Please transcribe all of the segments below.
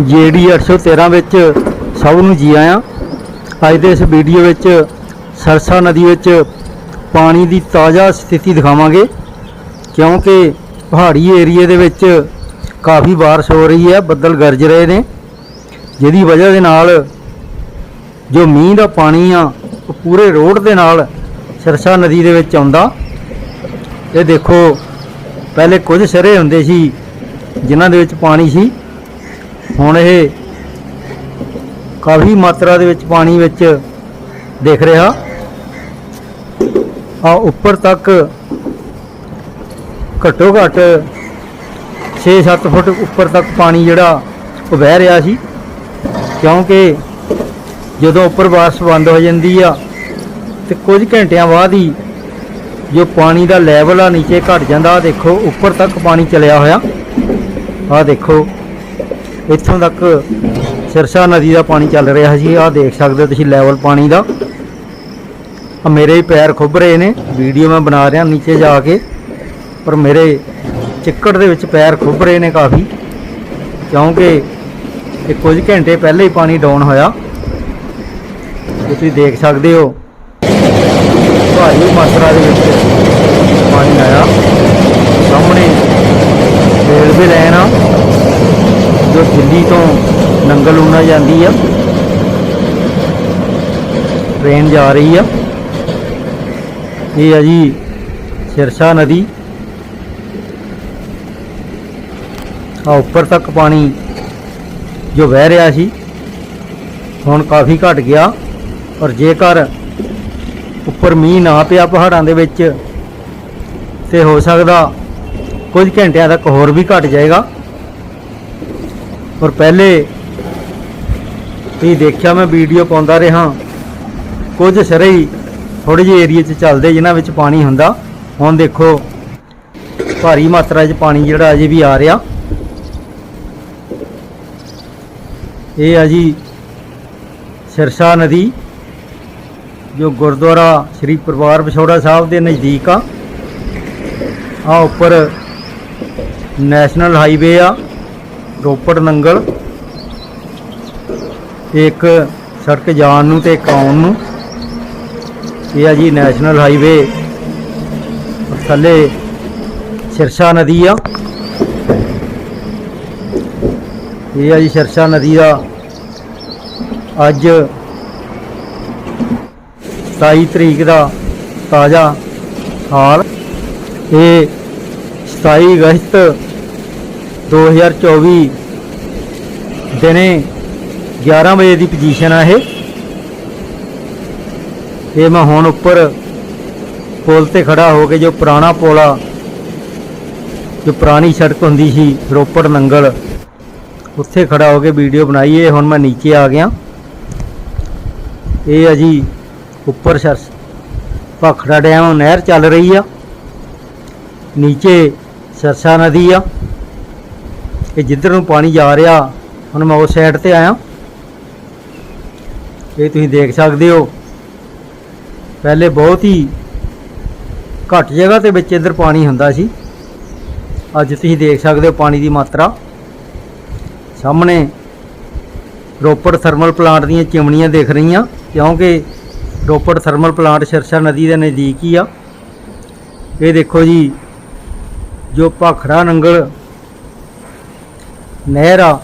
GD 813 ਵਿੱਚ ਸਭ ਨੂੰ ਜੀ ਆਇਆਂ। ਅੱਜ ਦੇ ਇਸ ਵੀਡੀਓ ਵਿੱਚ ਸਰਸਾ ਨਦੀ ਵਿੱਚ ਪਾਣੀ ਦੀ ਤਾਜ਼ਾ ਸਥਿਤੀ ਦਿਖਾਵਾਂਗੇ, ਕਿਉਂਕਿ ਪਹਾੜੀ ਏਰੀਏ ਦੇ ਵਿੱਚ ਕਾਫੀ ਬਾਰਿਸ਼ ਹੋ ਰਹੀ ਹੈ, ਬੱਦਲ ਗਰਜ ਰਹੇ ਨੇ। ਜਿਹਦੀ ਵਜ੍ਹਾ ਦੇ ਨਾਲ ਜੋ ਮੀਂਹ ਦਾ ਪਾਣੀ ਆ, ਉਹ ਪੂਰੇ ਰੋਡ ਦੇ ਨਾਲ ਸਰਸਾ ਨਦੀ ਦੇ ਵਿੱਚ ਆਉਂਦਾ। ਇਹ ਦੇਖੋ, ਪਹਿਲੇ ਕੁਝ ਸਿਰੇ ਹੁੰਦੇ ਸੀ, ਜਿਨ੍ਹਾਂ ਦੇ ਵਿੱਚ ਪਾਣੀ ਸੀ। ਹੁਣ ਇਹ ਕਾਫੀ ਮਾਤਰਾ ਦੇ ਵਿੱਚ ਪਾਣੀ ਵਿੱਚ ਦੇਖ ਰਿਹਾ। ਆ ਉੱਪਰ ਤੱਕ ਘੱਟੋ ਘੱਟ 6-7 ਫੁੱਟ ਉੱਪਰ ਤੱਕ ਪਾਣੀ ਜਿਹੜਾ ਉਹ ਵਹਿ ਰਿਹਾ ਸੀ। ਕਿਉਂਕਿ ਜਦੋਂ ਉੱਪਰ ਬਾਰਿਸ਼ ਬੰਦ ਹੋ ਜਾਂਦੀ ਆ ਤੇ ਕੁਝ ਘੰਟਿਆਂ ਬਾਅਦ ਹੀ ਜੋ ਪਾਣੀ ਦਾ ਲੈਵਲ ਆ ਨੀਚੇ ਘਟ ਜਾਂਦਾ। ਆਹ ਦੇਖੋ, ਉੱਪਰ ਤੱਕ ਪਾਣੀ ਚਲਿਆ ਹੋਇਆ। ਆਹ ਦੇਖੋ। ਇੱਥੋਂ ਤੱਕ ਸਿਰਸਾ ਨਦੀ ਦਾ ਪਾਣੀ ਚੱਲ ਰਿਹਾ ਸੀ, ਆਹ ਦੇਖ ਸਕਦੇ ਹੋ ਤੁਸੀਂ ਲੈਵਲ ਪਾਣੀ ਦਾ। ਆ ਮੇਰੇ ਹੀ ਪੈਰ ਖੁੱਭ ਰਹੇ ਨੇ ਵੀਡੀਓ ਮੈਂ ਬਣਾ ਰਿਹਾ ਨੀਚੇ ਜਾ ਕੇ, ਪਰ ਮੇਰੇ ਚਿੱਕੜ ਦੇ ਵਿੱਚ ਪੈਰ ਖੁੱਭ ਰਹੇ ਨੇ ਕਾਫੀ, ਕਿਉਂਕਿ ਇਹ ਕੁਝ ਘੰਟੇ ਪਹਿਲੇ ਹੀ ਪਾਣੀ ਡਾਊਨ ਹੋਇਆ। ਤੁਸੀਂ ਦੇਖ ਸਕਦੇ ਹੋ, ਭਾਰੀ ਮਾਤਰਾ ਦੇ ਵਿੱਚ ਪਾਣੀ ਆਇਆ ਸਾਹਮਣੇ ਰੇਲਵੇ ਲਾਈਨ ਆ ਜੋ ਤੋਂ ਨੰਗਲ ਉਨਾ ਜਾਂਦੀ ਆ। ਟ੍ਰੇਨ ਜਾ ਰਹੀ ਆ। ਇਹ ਆ ਜੀ ਸਿਰਸਾ ਨਦੀ। ਆ ਉੱਪਰ ਤੱਕ ਪਾਣੀ ਜੋ ਵਹਿ ਰਿਹਾ ਸੀ, ਹੁਣ ਕਾਫੀ ਘਟ ਗਿਆ। ਔਰ ਜੇਕਰ ਉੱਪਰ ਮੀਂਹ ਨਾ ਪਿਆ ਪਹਾੜਾਂ ਦੇ ਵਿੱਚ, ਤੇ ਹੋ ਸਕਦਾ ਕੁਝ ਘੰਟਿਆਂ ਤੱਕ ਹੋਰ ਵੀ ਘਟ ਜਾਏਗਾ। ਔਰ ਪਹਿਲੇ ਤੁਸੀਂ ਦੇਖਿਆ ਮੈਂ ਵੀਡੀਓ ਪਾਉਂਦਾ ਰਿਹਾ। ਕੁਝ ਸਿਰੇ ਹੀ ਥੋੜੇ ਜਿਹੇ ਏਰੀਏ 'ਚ ਚੱਲਦੇ, ਜਿਨ੍ਹਾਂ ਵਿੱਚ ਪਾਣੀ ਹੁੰਦਾ। ਹੁਣ ਦੇਖੋ, ਭਾਰੀ ਮਾਤਰਾ 'ਚ ਪਾਣੀ ਜਿਹੜਾ ਅਜੇ ਵੀ ਆ ਰਿਹਾ। ਇਹ ਆ ਜੀ ਸਿਰਸਾ ਨਦੀ, ਜੋ ਗੁਰਦੁਆਰਾ ਸ੍ਰੀ ਪਰਿਵਾਰ ਵਿਛੋੜਾ ਸਾਹਿਬ ਦੇ ਨਜ਼ਦੀਕ ਆ। ਆ ਉੱਪਰ ਨੈਸ਼ਨਲ ਹਾਈਵੇ ਆ। ਰੋਪੜ ਨੰਗਲ ਇੱਕ ਸੜਕ ਜਾਣ ਨੂੰ ਤੇ ਇੱਕ ਆਉਣ ਨੂੰ, ਇਹ ਆ ਜੀ ਨੈਸ਼ਨਲ ਹਾਈਵੇ ਥੱਲੇ ਸਿਰਸਾ ਨਦੀ ਆ। ਇਹ ਆ ਜੀ ਸਿਰਸਾ ਨਦੀ ਦਾ ਅੱਜ 27 ਤਰੀਕ ਦਾ ਤਾਜ਼ਾ ਹਾਲ। ਇਹ 27 ਅਗਸਤ 2024 ਦਿਨੇ 11 ਵਜੇ ਦੀ ਪੋਜੀਸ਼ਨ ਆ ਇਹ। ਇਹ ਮੈਂ ਹੁਣ ਉੱਪਰ ਪੁਲ ਤੇ ਖੜਾ ਹੋ ਕੇ ਜੋ ਪੁਰਾਣਾ ਪੁਲ ਆ, ਜੋ ਪੁਰਾਣੀ ਸੜਕ ਹੁੰਦੀ ਸੀ ਰੋਪੜ ਨੰਗਲ, ਉੱਥੇ ਖੜਾ ਹੋ ਕੇ ਵੀਡੀਓ ਬਣਾਈ। ਇਹ ਹੁਣ ਮੈਂ ਨੀਚੇ ਆ ਗਿਆ। ਇਹ ਆ ਜੀ ਉੱਪਰ ਸਰਸ ਭਾਖੜਾ ਡੈਮ ਨਹਿਰ ਚੱਲ ਰਹੀ ਆ। ਨੀਚੇ ਸਰਸਾ ਨਦੀ ਆ। ਇਹ ਜਿੱਧਰ ਨੂੰ ਪਾਣੀ ਜਾ ਰਿਹਾ, ਹੁਣ ਮੈਂ ਉਸ ਸਾਈਡ ਤੇ ਆਇਆ। ਇਹ ਤੁਸੀਂ ਦੇਖ ਸਕਦੇ ਹੋ। ਪਹਿਲੇ ਬਹੁਤ ਹੀ ਘੱਟ ਜਗ੍ਹਾ ਤੇ ਵਿੱਚ ਇੱਧਰ ਪਾਣੀ ਹੁੰਦਾ ਸੀ। ਅੱਜ ਤੁਸੀਂ ਦੇਖ ਸਕਦੇ ਹੋ ਪਾਣੀ ਦੀ ਮਾਤਰਾ। ਸਾਹਮਣੇ ਰੋਪੜ ਥਰਮਲ ਪਲਾਂਟ ਦੀਆਂ ਚਿਮਣੀਆਂ ਦਿਖ ਰਹੀਆਂ, ਕਿਉਂਕਿ ਰੋਪੜ ਥਰਮਲ ਪਲਾਂਟ ਸਿਰਸਾ ਨਦੀ ਦੇ ਨਜ਼ਦੀਕ ਹੀ ਆ। ਇਹ ਦੇਖੋ ਜੀ, ਜੋ ਭਾਖੜਾ ਨੰਗਲ ਨਹਿਰ ਆ।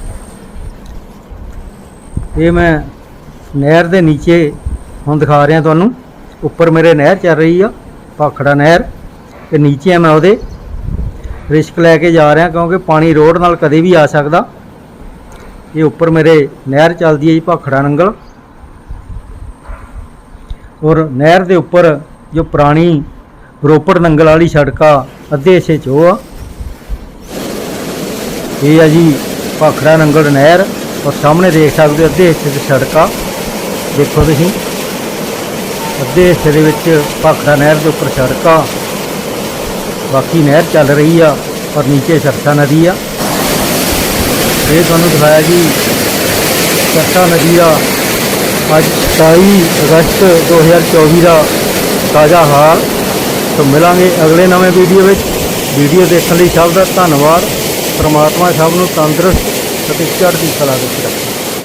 ਇਹ ਮੈਂ ਨਹਿਰ ਦੇ ਨੀਚੇ ਹੁਣ ਦਿਖਾ ਰਿਹਾ ਤੁਹਾਨੂੰ। ਉੱਪਰ ਮੇਰੇ ਨਹਿਰ ਚੱਲ ਰਹੀ ਆ ਭਾਖੜਾ ਨਹਿਰ। ਤੇ ਨੀਚੇ ਆ ਮੈਂ ਉਹਦੇ। ਰਿਸਕ ਲੈ ਕੇ ਜਾ ਰਿਹਾ ਕਿਉਂਕਿ ਪਾਣੀ ਰੋਡ ਨਾਲ ਕਦੇ ਵੀ ਆ ਸਕਦਾ। ਇਹ ਉੱਪਰ ਮੇਰੇ ਨਹਿਰ ਚੱਲਦੀ ਹੈ ਜੀ ਭਾਖੜਾ ਨੰਗਲ। ਔਰ ਨਹਿਰ ਦੇ ਉੱਪਰ ਜੋ ਪੁਰਾਣੀ ਰੋਪੜ ਨੰਗਲ ਵਾਲੀ ਸੜਕ ਆ, ਅੱਧੇ ਹਿੱਸੇ 'ਚ ਉਹ ਆ। ਇਹ ਆ ਜੀ ਭਾਖੜਾ ਨੰਗਲ ਨਹਿਰ ਔਰ ਸਾਹਮਣੇ ਦੇਖ ਸਕਦੇ ਹੋ ਅੱਧੇ ਹਿੱਸੇ 'ਚ ਸੜਕ। ਆ ਦੇਖੋ ਤੁਸੀਂ। ਅੱਧੇ ਹਿੱਸੇ ਦੇ ਵਿੱਚ ਭਾਖੜਾ ਨਹਿਰ ਦੇ ਉੱਪਰ ਸੜਕ। ਆ ਬਾਕੀ ਨਹਿਰ ਚੱਲ ਰਹੀ ਆ ਔਰ ਨੀਚੇ ਸਰਸਾ ਨਦੀ ਆ। ਇਹ ਤੁਹਾਨੂੰ ਦਿਖਾਇਆ ਜੀ, ਸਰਸਾ ਨਦੀ ਦਾ ਅੱਜ 27 ਅਗਸਤ 2024 ਦਾ ਤਾਜ਼ਾ ਹਾਲ। ਤੋਂ ਮਿਲਾਂਗੇ ਅਗਲੇ ਨਵੇਂ ਵੀਡੀਓ ਵਿੱਚ। ਵੀਡੀਓ ਦੇਖਣ ਲਈ ਸਭ ਦਾ ਧੰਨਵਾਦ। ਪ੍ਰਮਾਤਮਾ ਸਭ ਨੂੰ ਤੰਦਰੁਸਤ ਅਤੇ ਚੜ੍ਹਦੀ ਕਲਾ ਵਿੱਚ ਰੱਖੇ